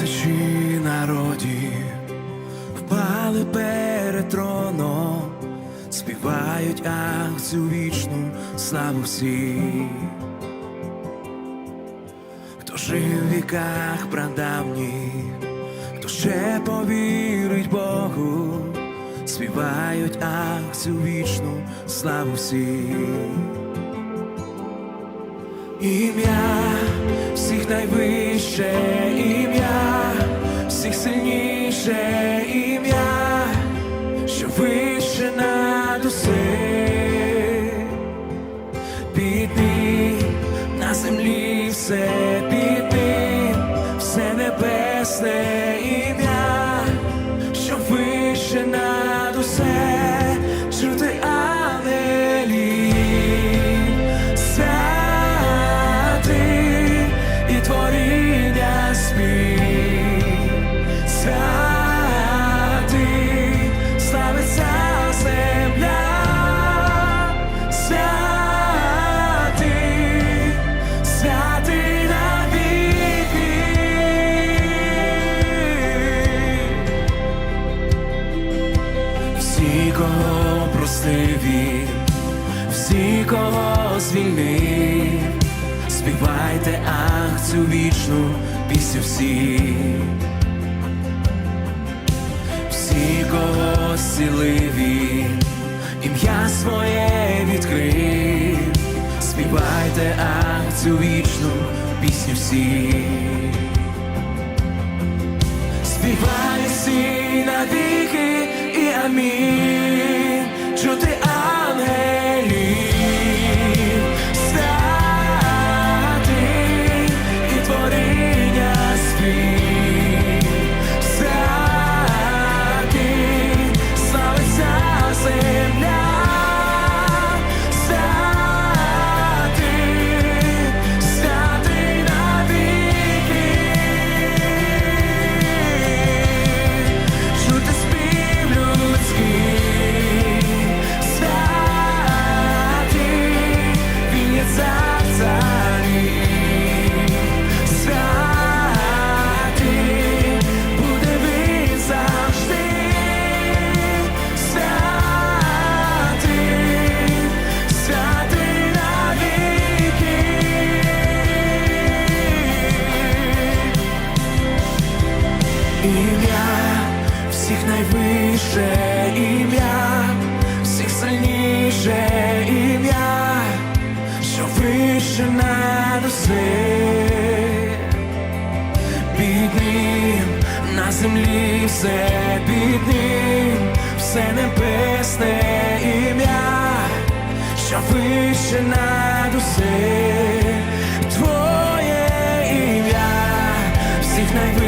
Тисячі народів впали перед троном, співають ах цю вічну славу всі, хто жив в віках прадавніх, хто ще повірить Богу, співають ах цю вічну славу всі. Ім'я всіх найвище сильніше ім'я, що вище над усе, піди на землі все піди, все небесне ім'я, що вище над усе, чути Всі, кого простив він, всі, кого звільнив, співайте ах цю вічну пісню всі, всі, кого зцілив він, ім'я своє відкрив, співайте ах цю вічну пісню всі. Співай всі навіки і амінь, всіх найвище ім'я, всіх сильніше ім'я, що вище над усе. Під ним на землі все під ним, все небесне ім'я, що вище над усе. Твоє ім'я, всіх найвище